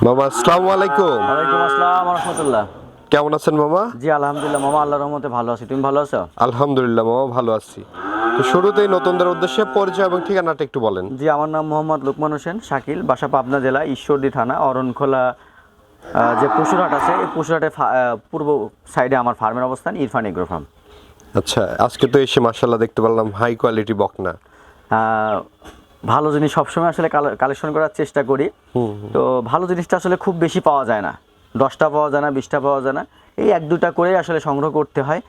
মামা আসসালামু আলাইকুম। ওয়ালাইকুম আসসালাম রহমতুল্লাহ। কেমন আছেন মামা? জি আলহামদুলিল্লাহ মামা আল্লাহর রহমতে ভালো আছি। তুমি ভালো আছো? আলহামদুলিল্লাহ মামা ভালো আছি। তো শুরুতেই নতুনদের উদ্দেশ্যে পরিচয় এবং ঠিকানাটা একটু বলেন। জি আমার নাম মোহাম্মদ লুকমান হোসেন শাকিল বাসা পাবনা জেলা ঈশ্বরদী থানা অরণখোলা যে পশুরহাট আছে এই পশুরহাটের পূর্ব সাইডে আমার ফার্মের অবস্থান ইরফান এগ্রো ফার্ম। আচ্ছা আজকে তো এসে মার্শাল্লাহ দেখতে পারলাম হাই কোয়ালিটি বকনা। ভালো জিনিস সবসময় আসলে কালেকশন করার চেষ্টা করি। তো ভালো জিনিসটা আসলে খুব বেশি পাওয়া যায় না। দশটা পাওয়া যায় না বিশটা পাওয়া যায় না। এই এক দুটা করেই আসলে সংগ্রহ করতে হয়।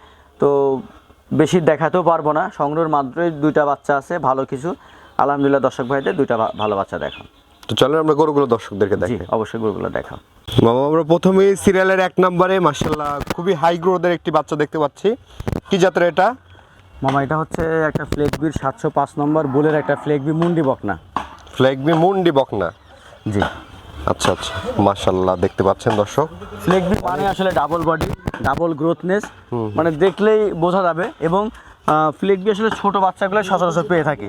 তো বেশি দেখাতেও পারব না। সংগ্রহের মাত্রই দুইটা বাচ্চা আছে ভালো কিছু। আলহামদুলিল্লাহ দর্শক ভাইদের দুইটা ভালো বাচ্চা দেখাও। তো চলেন আমরা গরুগুলো দর্শকদেরকে দেখি অবশ্যই গরুগুলো দেখাও। মামা আমরা প্রথমেই সিরিয়ালের এক নম্বরে মার্শাল্লাহ খুবই হাই গ্রোথের একটি বাচ্চা দেখতে পাচ্ছি। কি জাতের এটা? মামা এটা হচ্ছে একটা ফ্লেগবির সাতশো পাঁচ নম্বর বুলের একটা ফ্লেগবি মুন্ডি বকনা। ফ্ল্যাগবি মুন্ডি বকনা? জি। আচ্ছা আচ্ছা। মার্শাল্লাহ দেখতে পাচ্ছেন দর্শক। ফ্লেগবি মানে আসলে ডাবল বডি ডাবল গ্রোথনেস মানে দেখলেই বোঝা যাবে এবং ফ্লেগবি আসলে ছোট বাচ্চাগুলো সচরাচর পেয়ে থাকি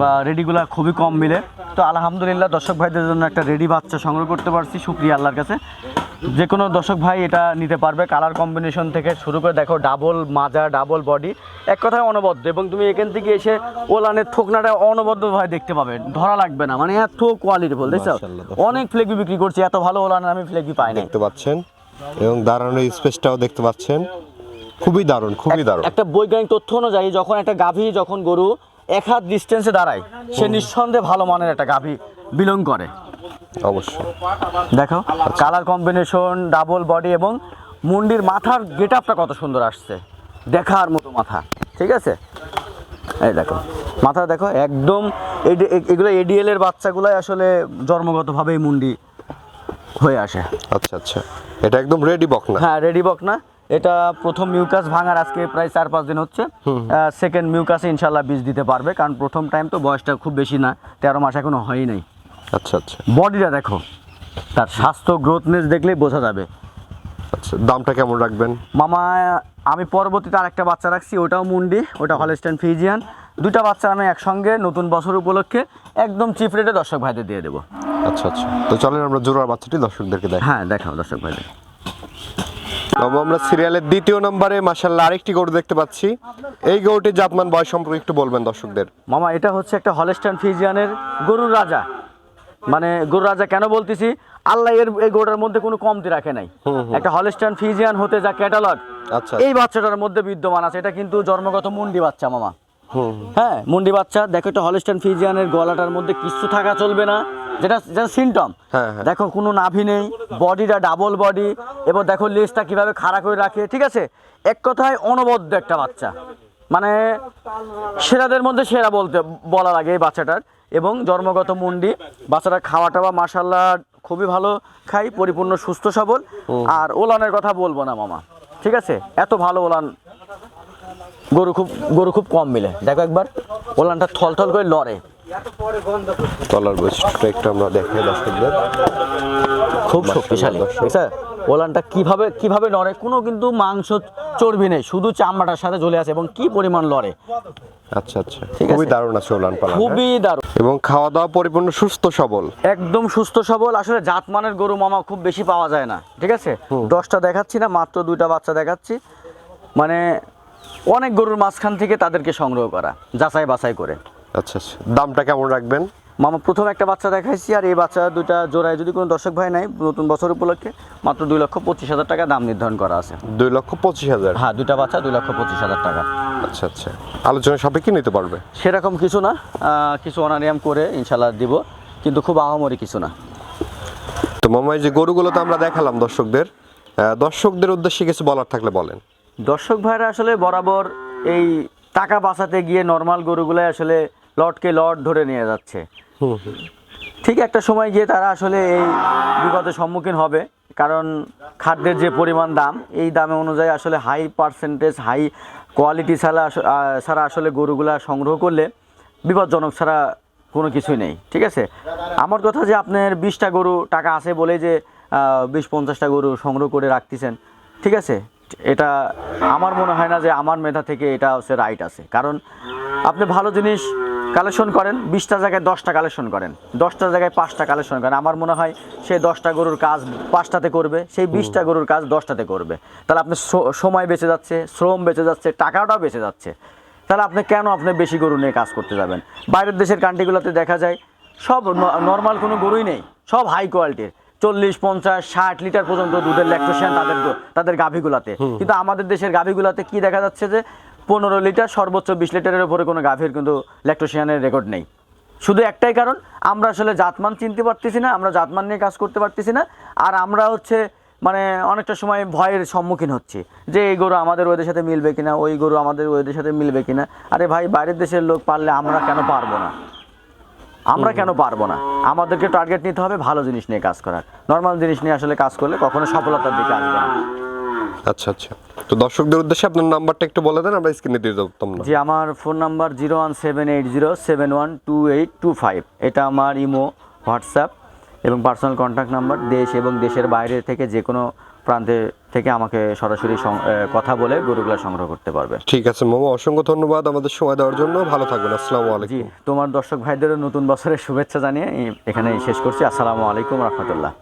বা রেডিগুলো খুবই কম মিলে। তো আলহামদুলিল্লাহ দর্শক ভাইদের জন্য একটা রেডি বাচ্চা সংগ্রহ করতে পারছি। শুক্রিয়া আল্লাহর কাছে। যে কোনো দর্শক ভাই এটা নিতে পারবে। কালার কম্বিনেশন থেকে শুরু করে দেখো ডাবল মাজা ডাবল বডি এক কথায় অনবদ্য। এবং তুমি এখান থেকে এসে ওলানের থোকনাটা অনবদ্য ভাই দেখতে পাবে। ধরা লাগবে না মানে এত কোয়ালিটি বল দেখছ অনেক ফ্লেগবি বিক্রি করছি এত ভালো ওলানের আমি ফ্লেগবি পাই না দেখতে পাচ্ছেন? এবং দাঁড়ানোর স্পেসটাও দেখতে পাচ্ছেন। খুবই দারুণ খুবই দারুণ। একটা বৈজ্ঞানিক তথ্য অনুযায়ী যখন একটা গাভী যখন গরু এক হাত ডিস্টেন্সে দাঁড়ায় সে নিঃসন্দেহে ভালো মানের একটা গাভী বিলং করে। অবশ্যই। দেখো কালার কম্বিনেশন ডাবল বডি এবং মুন্ডির মাথার গেট আপটা কত সুন্দর আসছে। দেখার মতো মাথা ঠিক আছে? এই দেখো মাথা দেখো একদম এগুলো এডিএল এর বাচ্চাগুলাই আসলে জন্মগতভাবেই মুন্ডি হয়ে আসে। আচ্ছা আচ্ছা। এটা একদম রেডি বকনা হ্যাঁ রেডি বক না। এটা প্রথম মিউকাস ভাঙার আজকে প্রায় চার পাঁচ দিন হচ্ছে। সেকেন্ড মিউকাসে ইনশাল্লাহ বীজ দিতে পারবে কারণ প্রথম টাইম তো বয়সটা খুব বেশি না তেরো মাস এখনও হয়ই নাই। আচ্ছা আচ্ছা। বডিটা দেখো তার স্বাস্থ্য গ্রোথনেস দেখলেই বোঝা যাবে। আচ্ছা দামটা কেমন রাখবেন? মামা আমি পরবর্তীতে আরেকটা বাচ্চা রাখছি ওটাও মুন্ডি ওটা হলস্টেন ফিজিয়ান দুটা বাচ্চা আমি একসঙ্গে নতুন বছর উপলক্ষে একদম চিপ রেটে দর্শক ভাইদের দিয়ে দেবো। আচ্ছা আচ্ছা। তো চলেন আমরা জোড়ার বাচ্চাটি দর্শকদেরকে দেখ হ্যাঁ দেখাও দর্শক ভাইদের। আমরা সিরিয়ালের দ্বিতীয় নম্বরে মাসাল্লাহ আরেকটি গরু দেখতে পাচ্ছি। এই গরুটির জাতমান বয়স সম্পর্কে একটু বলবেন দর্শকদের। মামা এটা হচ্ছে একটা হলস্টাইন ফিজিয়ানের গরুর রাজা। মানে গরুর রাজা কেন বলতেছি? আল্লাহ এর এই গরুটার মধ্যে কোনো কমতি রাখে নাই। একটা হলস্টাইন ফিজিয়ান হতে যা ক্যাটালগ আচ্ছা। এই বাচ্চাটার মধ্যে বিদ্যমান আছে। এটা কিন্তু জন্মগত মুন্ডি বাচ্চা মামা। হ্যাঁ মুন্ডি বাচ্চা। দেখো একটা হলস্টাইন ফিজিয়ানের গলাটার মধ্যে কিছু থাকা চলবে না। যেটা যেটা সিমটম হ্যাঁ, হ্যাঁ। দেখো কোনো নাভি নেই বডিটা ডাবল বডি এবং দেখো লেজটা কীভাবে খাড়া করে রাখে ঠিক আছে? এক কথায় অনবদ্য একটা বাচ্চা। মানে সেরাদের মধ্যে সেরা বলতে বলা লাগে এই বাচ্চাটার। এবং জন্মগত মুন্ডি বাচ্চাটা খাওয়াটা বা মাসাল্লাহ খুবই ভালো খাই পরিপূর্ণ সুস্থ সবল। আর ওলানের কথা বলব না মামা ঠিক আছে? এত ভালো ওলান গরু খুব গরু খুব কম মিলে। দেখো একবার ওলানটা থলথল করে লড়ে। তলার বৈশিষ্ট্যটা একটু আমরা দেখাই দর্শকদের। খুব শক্তিশালী ঠিক আছে? ওলানটা কীভাবে কীভাবে লড়ে কোনো কিন্তু মাংস চর্বি নেই শুধু চামড়াটার সাথে ঝুলে আছে এবং কি পরিমাণ লড়ে আচ্ছা আচ্ছা। খুবই দারুণ আছে ওলান পালা হ্যাঁ? খুবই দারুণ। এবং খাওয়া দাওয়া পরিপূর্ণ সুস্থ সবল। একদম সুস্থ সবল। আসলে জাতমানের গরু মামা খুব বেশি পাওয়া যায় না ঠিক আছে? দশটা দেখাচ্ছি না মাত্র দুইটা বাচ্চা দেখাচ্ছি। মানে অনেক গরুর মাঝখান থেকে তাদেরকে সংগ্রহ করা যাচাই বাছাই করে। আচ্ছা আচ্ছা। দামটা কেমন রাখবেন? মামা প্রথম একটা বাচ্চা দেখাইছি আর এই বাচ্চা দুইটা জোড়ায় যদি কোনো দর্শক ভাই নাই নতুন বছর উপলক্ষে মাত্র দুই লক্ষ পঁচিশ হাজার টাকা দাম নির্ধারণ করা আছে। দুই লক্ষ পঁচিশ হাজার? হ্যাঁ দুইটা বাচ্চা দুই লক্ষ পঁচিশ হাজার টাকা। আচ্ছা আচ্ছা। আলোচনা সাপেক্ষে নিতে পারবে? সেরকম কিছু না কিছু অনারিয়াম করে ইনশাল্লাহ দিব কিন্তু খুব আহামরি কিছু না। তো মামা এই যে গরুগুলো তো আমরা দেখালাম দর্শকদের দর্শকদের উদ্দেশ্যে কিছু বলার থাকলে বলেন। দর্শক ভাইরা আসলে বরাবর এই টাকা বাঁচাতে গিয়ে নর্মাল গরুগুলাই আসলে লটকে লট ধরে নিয়ে যাচ্ছে। ঠিক একটা সময় গিয়ে তারা আসলে এই বিপদের সম্মুখীন হবে কারণ খাদ্যের যে পরিমাণ দাম এই দামে অনুযায়ী আসলে হাই পার্সেন্টেজ হাই কোয়ালিটি ছাড়া ছাড়া আসলে গরুগুলা সংগ্রহ করলে বিপজ্জনক ছাড়া কোনো কিছুই নেই ঠিক আছে? আমার কথা যে আপনার বিশটা গরু টাকা আছে বলে যে বিশ পঞ্চাশটা গরু সংগ্রহ করে রাখতেছেন ঠিক আছে? এটা আমার মনে হয় না যে আমার মেধা থেকে এটা হচ্ছে রাইট আছে কারণ আপনি ভালো জিনিস কালেকশন করেন বিশটা জায়গায় দশটা কালেকশন করেন দশটা জায়গায় পাঁচটা কালেকশন করেন। আমার মনে হয় সেই দশটা গরুর কাজ পাঁচটাতে করবে সেই বিশটা গরুর কাজ দশটাতে করবে। তাহলে আপনি সময় বেঁচে যাচ্ছে শ্রম বেঁচে যাচ্ছে টাকাটাও বেঁচে যাচ্ছে। তাহলে আপনি কেন আপনি বেশি গরু নিয়ে কাজ করতে যাবেন? বাইরের দেশের কান্ট্রিগুলোতে দেখা যায় সব নর্মাল কোনো গরুই নেই সব হাই কোয়ালিটির চল্লিশ পঞ্চাশ ষাট লিটার পর্যন্ত দুধের ল্যাকটোশিয়ান তাদের তাদের গাভীগুলাতে। কিন্তু আমাদের দেশের গাভীগুলাতে কি দেখা যাচ্ছে যে পনেরো লিটার, সর্বোচ্চ বিশ লিটারের উপরে কোনো গাভীর কিন্তু ল্যাকটোশিয়ানের রেকর্ড নেই। শুধু একটাই কারণ, আমরা আসলে জাতমান চিনতে পারতেছি না, আমরা জাতমান নিয়ে কাজ করতে পারতেছি না, আর আমরা হচ্ছে মানে অনেকটা সময় ভয়ের সম্মুখীন হচ্ছি যে এই গরু আমাদের ওদের সাথে মিলবে কিনা, ওই গরু আমাদের ওদের সাথে মিলবে কিনা। আরে ভাই, বাইরের দেশের লোক পারলে আমরা কেন পারব না? আমরা কেন পারব না? আমাদেরকে টার্গেট নিতে হবে ভালো জিনিস নিয়ে কাজ করার। নর্মাল জিনিস নিয়ে আসলে কাজ করলে কখনো সফলতার দিকে আসবে না। আচ্ছা আচ্ছা। তো দর্শকদের উদ্দেশ্যে আপনার নাম্বারটা একটু বলে দেন আমরা স্ক্রিনে দিয়ে দিতাম না জি আমার phone number zero one seven eight zero seven one two eight two five এটা আমার ইমো হোয়াটসঅ্যাপ এবং পার্সোনাল কন্ট্যাক্ট নাম্বার দেশ এবং দেশের বাইরে থেকে যে কোনো প্রান্তে থেকে আমাকে সরাসরি কথা বলে গরুগুলা সংগ্রহ করতে পারবে। ঠিক আছে মামা অসংখ্য ধন্যবাদ আমাদের সময় দেওয়ার জন্য। ভালো থাকবেন আসসালামু জি আলাইকুম। তোমার দর্শক ভাইদেরও নতুন বছরের শুভেচ্ছা জানিয়ে এখানেই শেষ করছি। আসসালামু আলাইকুম রহমতুল্লাহ।